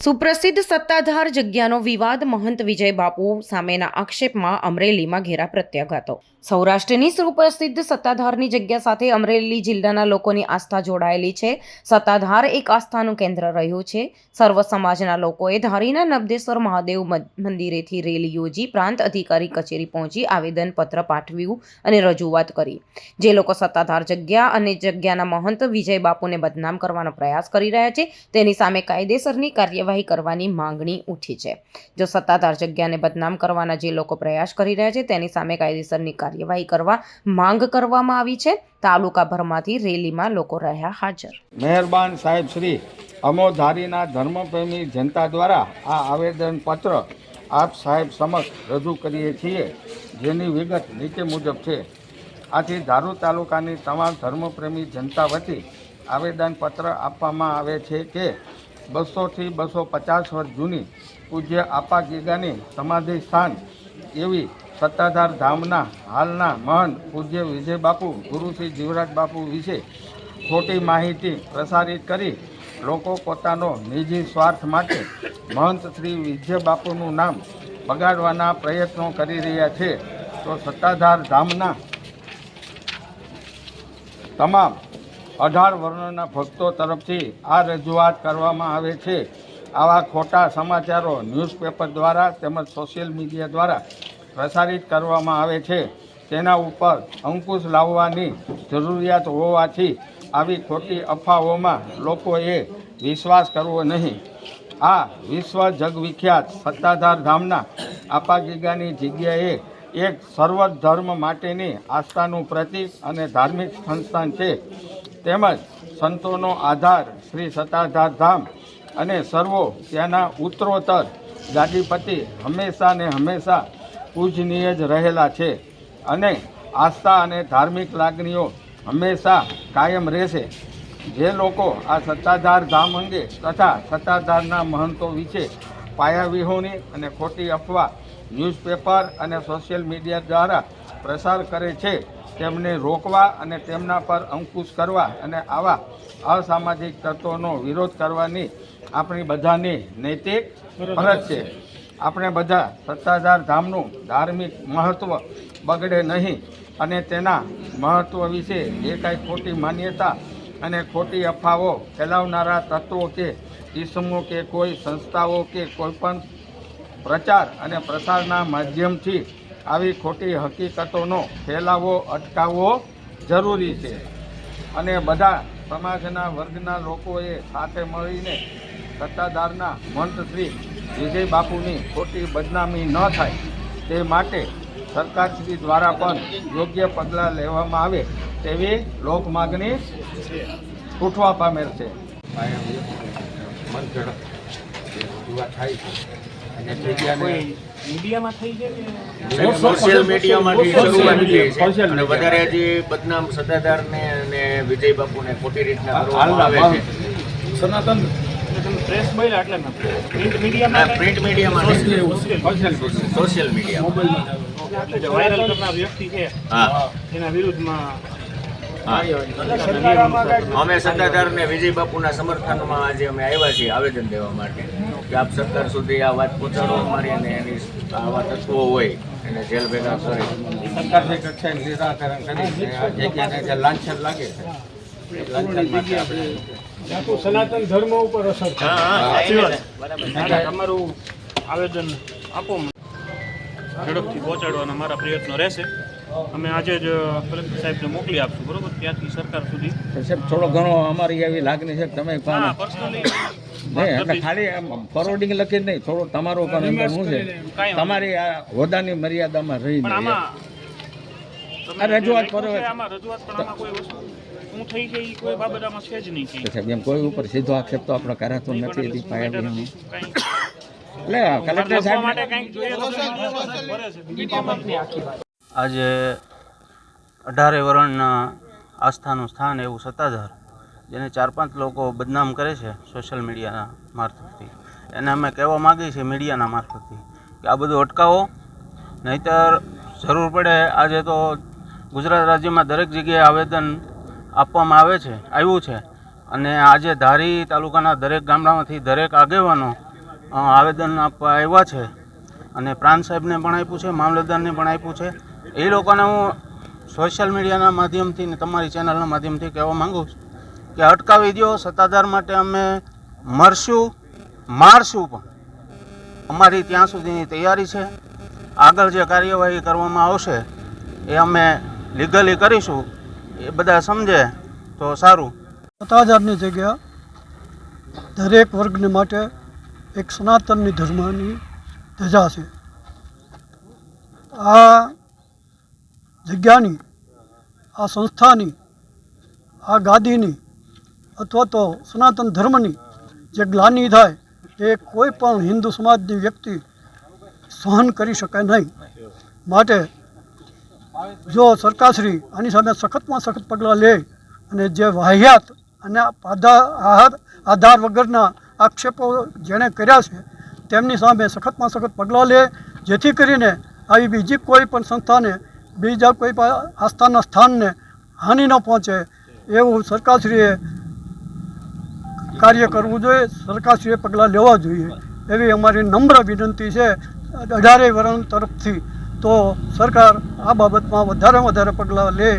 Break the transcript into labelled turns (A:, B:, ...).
A: સુપ્રસિદ્ધ સત્તાધાર જગ્યાનો વિવાદ મહંત વિજય બાપુ સામેના આક્ષેપમાં અમરેલીમાં ઘેરા પ્રત્યાઘાતો. સૌરાષ્ટ્રની સુપ્રસિદ્ધ સત્તાધારની જગ્યા સાથે અમરેલી જિલ્લાના લોકોની આસ્થા જોડાયેલી છે. સત્તાધાર એક આસ્થાનું કેન્દ્ર રહ્યું છે. સર્વ સમાજના લોકોએ ધારીના નબદેશ્વર મહાદેવ મંદિરેથી રેલી યોજી પ્રાંત અધિકારી કચેરી પહોંચી આવેદનપત્ર પાઠવ્યું અને રજૂઆત કરી. જે લોકો સત્તાધાર જગ્યા અને જગ્યાના મહંત વિજય બાપુને બદનામ કરવાનો પ્રયાસ કરી રહ્યા છે, તેની સામે કાયદેસરની કાર્યવાહી કરવાની માંગણી ઉઠી છે. જો સત્તાધાર જગ્યાને બદનામ કરવાના જે લોકો પ્રયાસ કરી રહ્યા છે, તેની સામે કાયદેસરની કાર્યવાહી કરવા માંગ કરવામાં આવી છે. તાલુકાભરમાંથી રેલીમાં લોકો રહ્યા હાજર.
B: મહેરબાન સાહેબ શ્રી અમોધારીના ધર્મપ્રેમી જનતા દ્વારા આ આવેદન પત્ર આપ સાહેબ સમક્ષ રજૂ કરીએ છીએ, જેની વિગત નીચે મુજબ છે. આથી ધારૂ તાલુકાની તમામ ધર્મપ્રેમી જનતા વતી આવેદન પત્ર આપવામાં આવે છે કે બસોથી બસો પચાસ વર્ષ જૂની પૂજ્ય આપા ગીગાની સમાધિ સ્થાન એવી સત્તાધાર ધામના હાલના મહંત પૂજ્ય વિજય બાપુ ગુરુશ્રી જીવરાજ બાપુ વિશે ખોટી માહિતી પ્રસારિત કરી લોકો પોતાનો નિજી સ્વાર્થ માટે મહંત શ્રી વિજય બાપુનું નામ બગાડવાના પ્રયત્નો કરી રહ્યા છે. તો સત્તાધાર ધામના તમામ અઢાર વર્ણના ભક્તો તરફથી આ રજૂઆત કરવામાં આવે છે. આવા ખોટા સમાચારો ન્યૂઝપેપર દ્વારા તેમજ સોશિયલ મીડિયા દ્વારા પ્રસારિત કરવામાં આવે છે. તેના ઉપર અંકુશ લાવવાની જરૂરિયાત હોવાથી આવી ખોટી અફવાઓમાં લોકોએ વિશ્વાસ કરવો નહીં. આ વિશ્વ જગવિખ્યાત સત્તાધાર ધામના આપાગીગાની જગ્યાએ એક સર્વ ધર્મ માટેની આસ્થાનું પ્રતીક અને ધાર્મિક સંસ્થાન છે. તેમજ સંતોનો આધાર શ્રી સત્તાધાર ધામ અને સર્વો ત્યાંના ઉત્તરોત્તર ગાદીપતિ હંમેશા ને હંમેશા પૂજનીય જ રહેલા છે અને આસ્થા અને ધાર્મિક લાગણીઓ હંમેશા કાયમ રહેશે. જે લોકો આ સત્તાધાર ધામ અંગે તથા સત્તાધારના મહંતો વિશે પાયાવિહોણી અને ખોટી અફવા ન્યૂઝપેપર અને સોશિયલ મીડિયા દ્વારા પ્રસાર કરે છે તેમને રોકવા અને તેમના પર અંકુશ કરવા અને આવા અસામાજિક તત્વોનો વિરોધ કરવાની આપણી બધાની નૈતિક ફરજ છે. આપણે બધા સત્તાધાર ધામનું ધાર્મિક મહત્ત્વ બગડે નહીં અને તેના મહત્ત્વ વિશે જે કાંઈ ખોટી માન્યતા અને ખોટી અફવાઓ ફેલાવનારા તત્વો કે ઇસમો કે કોઈ સંસ્થાઓ કે કોઈપણ પ્રચાર અને પ્રસારના માધ્યમથી આવી ખોટી હકીકતોનો ફેલાવો, અટકાવવો જરૂરી છે. અને બધા સમાજના વર્ગના લોકોએ સાથે મળીને સત્તાધારના મંત્રી વિજય બાપુની ખોટી બદનામી ન થાય, તે માટે સરકારશ્રી દ્વારા પણ યોગ્ય પગલાં લેવામાં આવે તેવી લોક માગણી પામેલ છે.
C: થઈ છે.
D: સોશિયલ મીડિયામાંથી શરૂઆત થઈ છે. અને
B: મીડિયા.
D: વધારે હજી બદનામ સત્તાધારને અને વિજય બાપુને ખોટી રીતના કરવામાં આવે છે.
B: સનાતન.
C: તમે પ્રેસ બોલ્યા એટલે પ્રિન્ટ મીડિયામાં
D: પ્રિન્ટ મીડિયામાં
B: સોશિયલ
D: સોશિયલ મીડિયા
C: વાયરલ કરનાર વ્યક્તિ છે
D: હા.
C: એના વિરુદ્ધમાં
D: અમે સત્તાધાર ને વિજય બાપુના સમર્થનમાં આજે અમે આવ્યા છીએ આવેદન દેવા માટે કે આપ સરકાર સુધી આ વાત પહોંચાડો અમારી અને એની આવા તત્વો હોય એને જેલ ભેગા કરી.
B: સરકારની કક્ષાએ નિરાકરણ કરી આ જગ્યાને જે લાંછન લાગે છે. લાંછન માટે આપણે
C: સનાતન ધર્મ ઉપર અસર તમારું આવેદન આપો. ઝડપથી પહોંચાડવાના મારા પ્રયત્નો રહેશે. અમે આજે જ કલેક્ટર સાહેબને મોકલી આપશું બરોબર? ત્યાંથી સરકાર સુધી.
B: સાહેબ થોડો ઘણો અમારી એવી લાગણી છે તમે
C: પર્સનલી
B: ખાલી ફોરવર્ડિંગ લખી જ નહીં થોડો તમારો પણ અંદર શું છે? તમારી આ હોદાની મર્યાદામાં રહી રજૂઆત કરો.
C: રજૂઆત પણ આમાં કોઈ વસ્તુ શું થઈ છે એ કોઈ બાબત આમાં છે જ નહીં
B: સાહેબ એમ કોઈ ઉપર સીધો આક્ષેપ તો આપણે કરાતો નથી
C: પણ
B: પાયા એટલે કલેક્ટર સાહેબ
C: માટે કાંઈક જોઈએ
E: આજે અઢારે વર્ણના આસ્થાનું સ્થાન એવું સત્તાધાર, જેને ચાર પાંચ લોકો બદનામ કરે છે સોશિયલ મીડિયાના મારફતથી. એને અમે કહેવા માગીએ છીએ મીડિયાના મારફતથી કે આ બધું અટકાવો, નહીતર જરૂર પડે આજે તો ગુજરાત રાજ્યમાં દરેક જગ્યાએ આવેદન આપવામાં આવે છે, આવ્યું છે. અને આજે ધારી તાલુકાના દરેક ગામડામાંથી દરેક આગેવાનો આવેદન આપવા આવ્યા છે. અને પ્રાંત સાહેબને પણ આપ્યું છે, મામલતદારને પણ આપ્યું છે. એ લોકોને હું સોશિયલ મીડિયાના માધ્યમથી ને તમારી ચેનલના માધ્યમથી કહેવા માગું છું કે અટકાવી દો સત્તાધાર માટે અમે મરશું, મારશું પણ. અમારી ત્યાં સુધીની તૈયારી છે. આગળ જે કાર્યવાહી કરવામાં આવશે, એ અમે લીગલી કરીશું. એ બધા સમજે તો સારું.
F: સત્તાધારની જગ્યા દરેક વર્ગને માટે એક સનાતનની ધર્મની ધજા છે. આ જગ્યાની, આ સંસ્થાની, આ ગાદીની અથવા તો સનાતન ધર્મની જે ગ્લાની થાય, એ કોઈ પણ હિન્દુ સમાજની વ્યક્તિ સહન કરી શકે નહીં. માટે જો સરકારશ્રી આની સામે સખતમાં સખત પગલાં લે અને જે વાહિયાત અને આધાર આધાર વગરના આક્ષેપો જેણે કર્યા છે, તેમની સામે સખતમાં સખત પગલાં લે, જેથી કરીને આવી બીજી કોઈ પણ સંસ્થાને બીજા કોઈ આસ્થાના સ્થાનને હાનિ ન પહોંચે એવું સરકારશ્રીએ કાર્ય કરવું જોઈએ. સરકારશ્રીએ પગલાં લેવા જોઈએ. એવી અમારી નમ્ર વિનંતી છે. અઢારેય વર્ણ તરફથી તો સરકાર આ બાબતમાં વધારે વધારે પગલાં લે.